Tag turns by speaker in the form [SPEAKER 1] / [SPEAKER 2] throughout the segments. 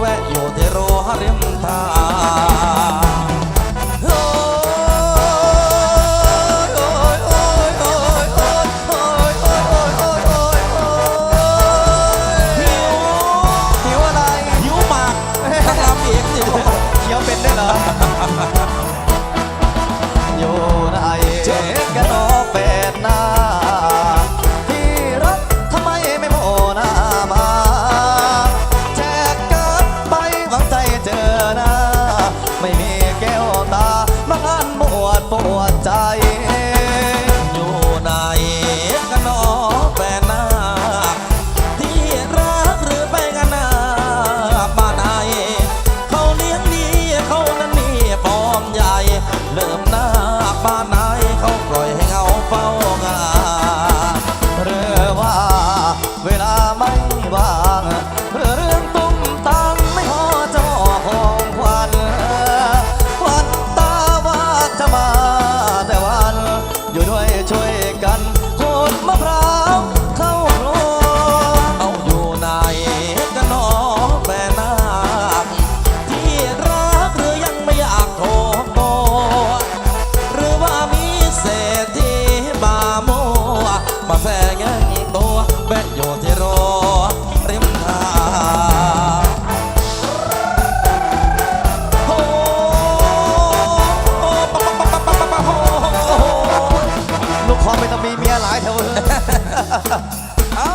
[SPEAKER 1] แวะ
[SPEAKER 2] อยู่ที่
[SPEAKER 1] รั้ริม
[SPEAKER 2] ทาง มีย
[SPEAKER 1] หลา
[SPEAKER 2] ยเถ
[SPEAKER 1] อะเว้ย
[SPEAKER 2] เอ้า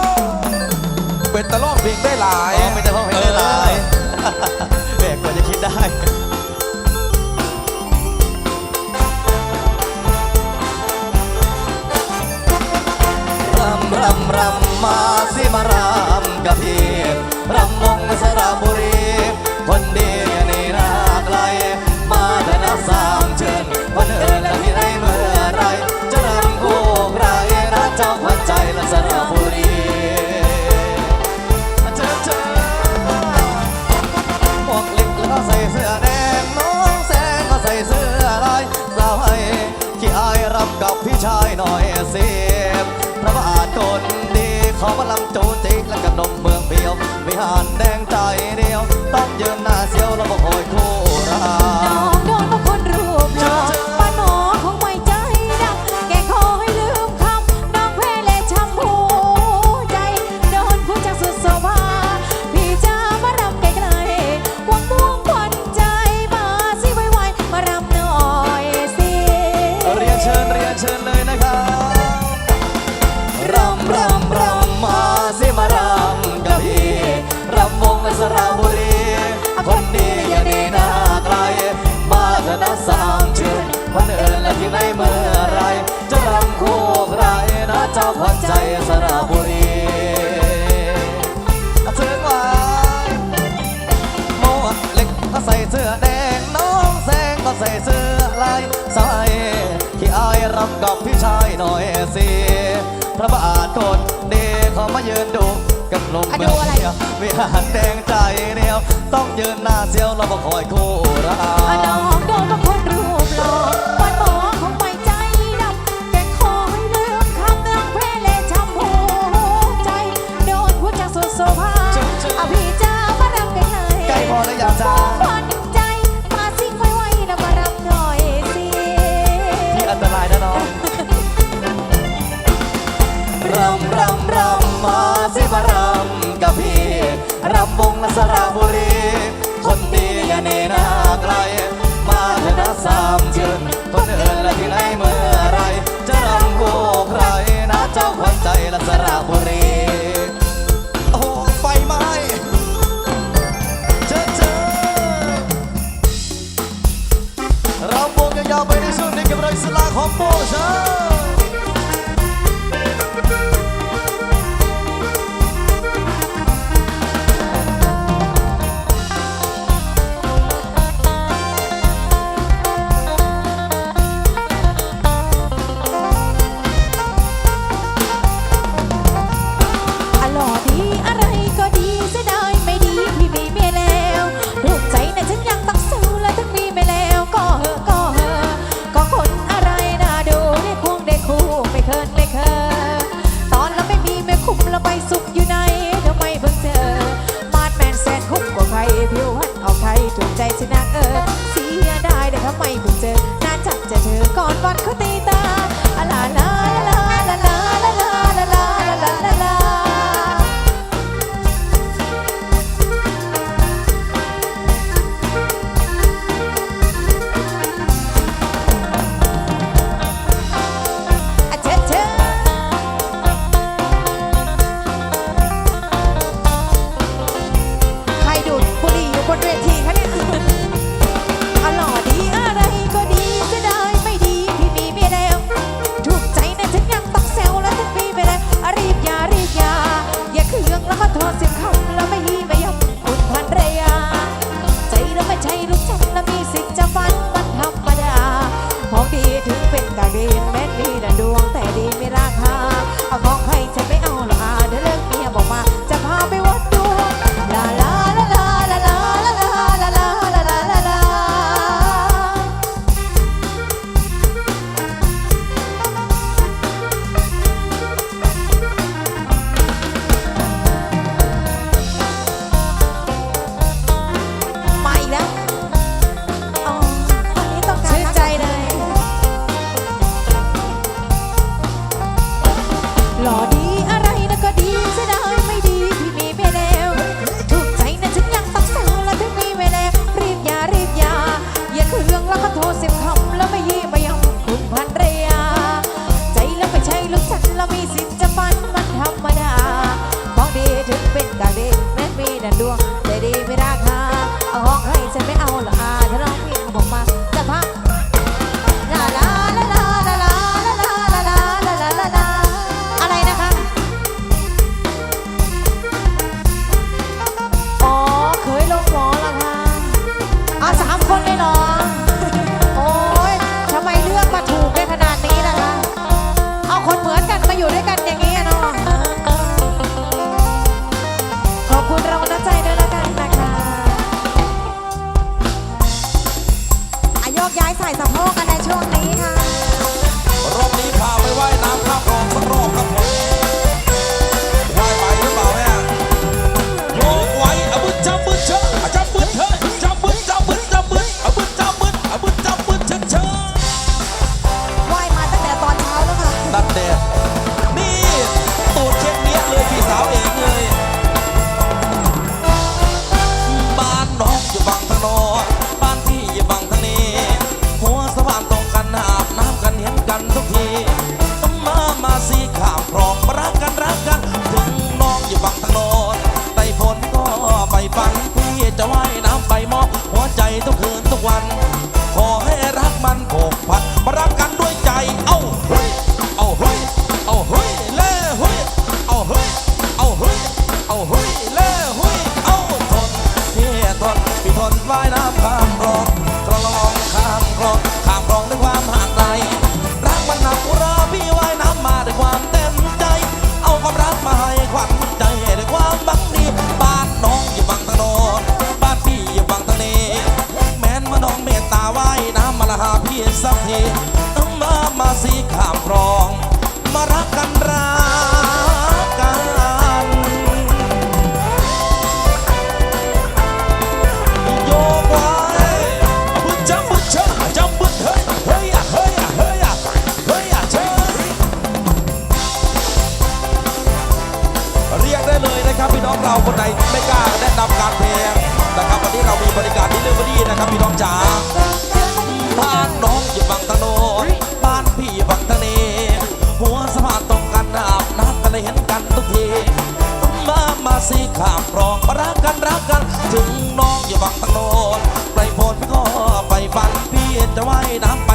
[SPEAKER 2] เป็นตะล่องเพลงได้หลาย
[SPEAKER 1] อ๋อไม่ได้เพราะเพลงได้หลายแหมกว่าจะคิดได้รำรำรำมาสิมารำกับพี่รำมงสระบุรีคนดีนี่นาไกลมาเถอะนะสามเชิญวันเอิญ เจ้าขวัญใจและสระบุรีเชิญเชิญหมวกเล็กแล้วก็ใส่เสื้อแดงน้องแสงก็ใส่เสื้อลายสาวให้ขี้อายรำกับพี่ชายหน่อยเสียบพระบาทคนดีขอมาลำโจจิและกระนมเมืองเพียววิหารแดงใจเดียว ต้องยืนหน้าเสียวแล้วบอกคอยคู่
[SPEAKER 3] สาม
[SPEAKER 1] เชิญวันเอิญและที่ไหนเมื่อไร จะรำคู่ใครนะเจ้าขวัญใจสระบุรีเชิญไว้หมวกเล็กก็ใส่เสื้อแดงน้องแสงก็ใส่เสื้อลายสายที่อายรำกับพี่ชายหน่อยสิพระบาทคนดีขอมายืนดู กันลม
[SPEAKER 3] อะ
[SPEAKER 1] เมื
[SPEAKER 3] ดู
[SPEAKER 1] อง
[SPEAKER 3] อะไร
[SPEAKER 1] เดียววิหารแดงใจเดียว ต้องยืนหน้าเสียวเราบอกคอยคู่รา
[SPEAKER 3] น้องโดนบางคนรูปหล่อป้าหมอ สาม
[SPEAKER 1] เชิญคนเอิญและที่ไหนเมื่อไร จะรำคู่ใครนะเจ้าขวัญใจและสระบุรี โอ้ไฟไหม้เจอเชิญรำวงยาวไปในช่วงนี้กับรอยสลาของโบช
[SPEAKER 3] ต้องมามาสีข้ามคลอ
[SPEAKER 2] ง มารักกันรักกันโยกไว้บุญจำบุญเชิจำบุญเฮ้ยเฮ้ยเฮ้ยเฮ้ยเฮ้ยเชิญเรียกได้เลยนะครับพี่น้องเราคนไหนไม่กล้าแนะนำการเพลงนะครับวันนี้เรามีบริการที่เรื่องดีนะครับพี่น้องจ๋า สีข้ามรองรักกันรักกัน ถึงน้องอย่าบังตาโนนไป
[SPEAKER 1] โพ
[SPEAKER 2] ดพี่
[SPEAKER 1] ก็ไปฟันพี่จะว่า
[SPEAKER 2] ยน้ำไป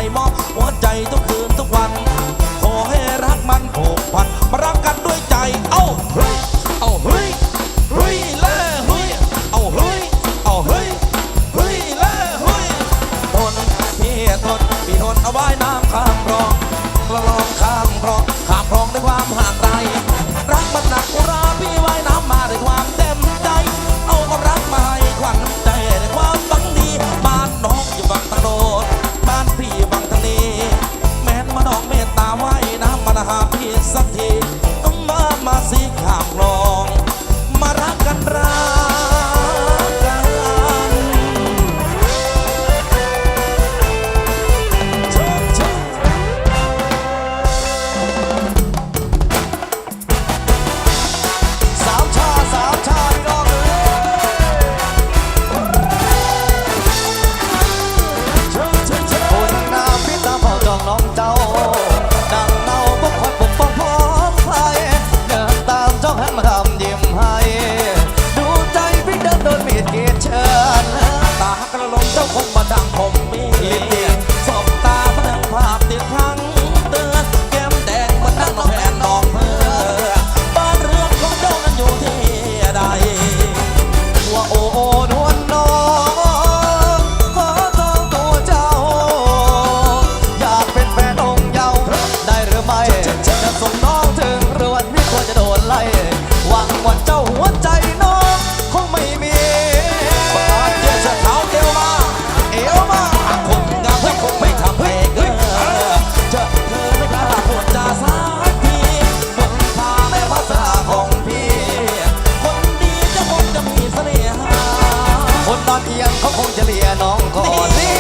[SPEAKER 2] ขอที่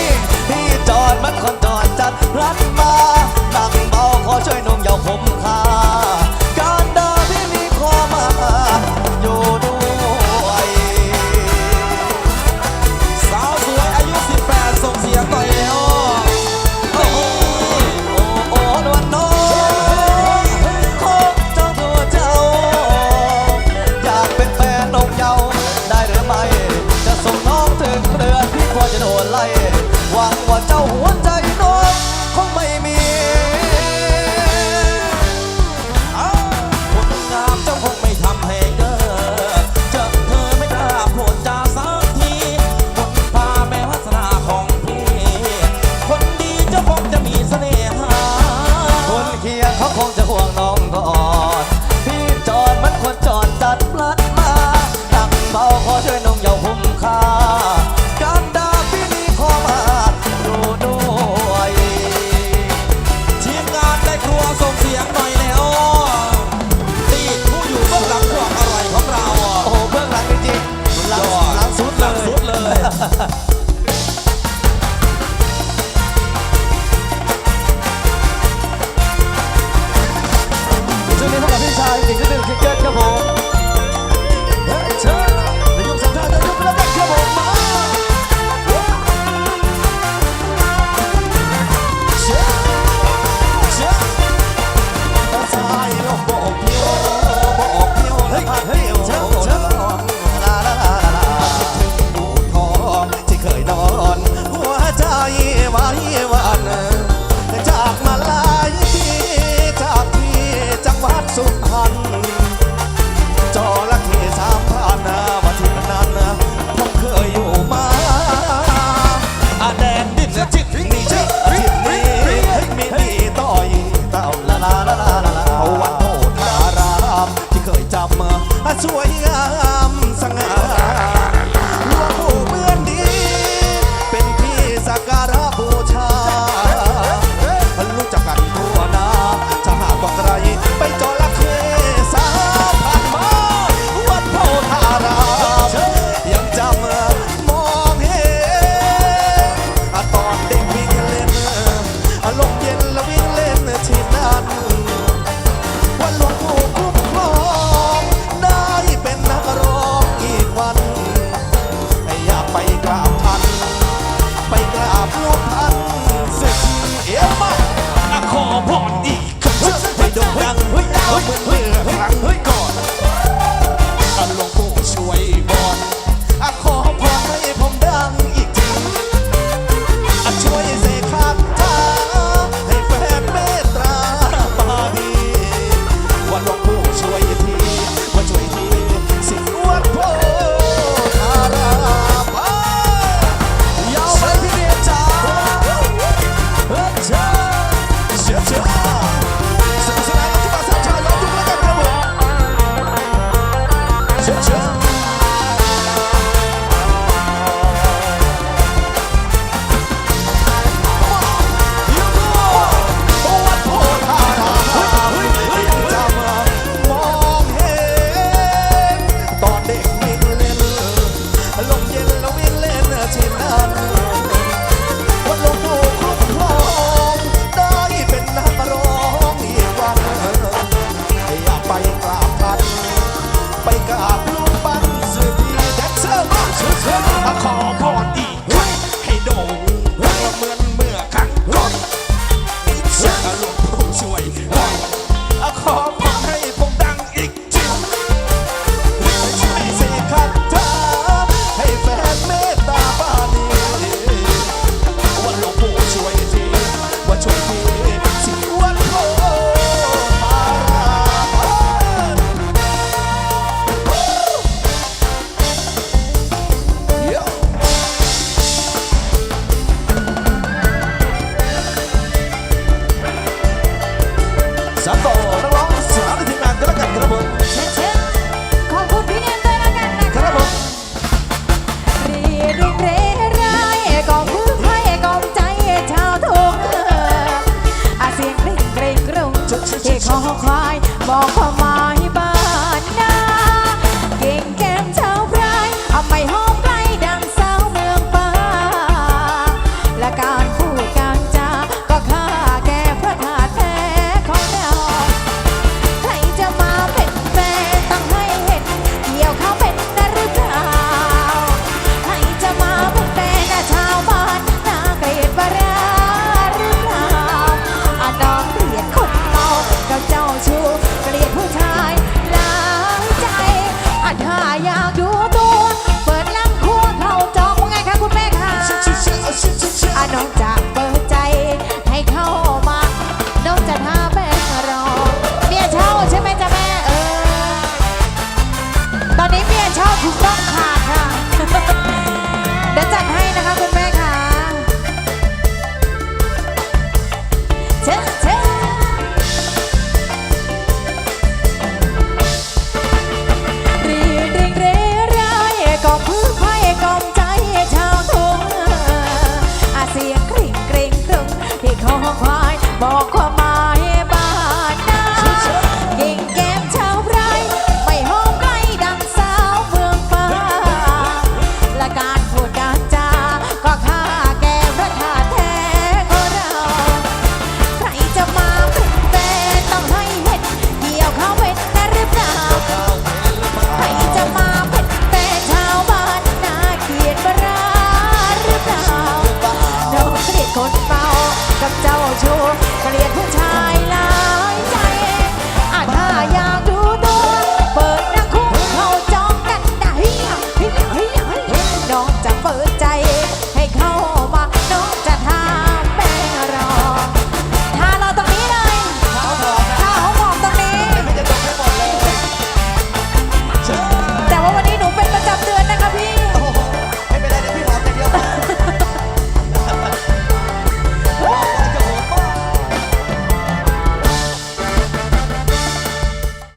[SPEAKER 2] ที่จอดมันคนจ
[SPEAKER 1] อดจัดรัดมา
[SPEAKER 2] นั่งเบาขอ
[SPEAKER 1] ช่วยหนุ่ม
[SPEAKER 3] จุดเขอคลายบอกความหมายบ้า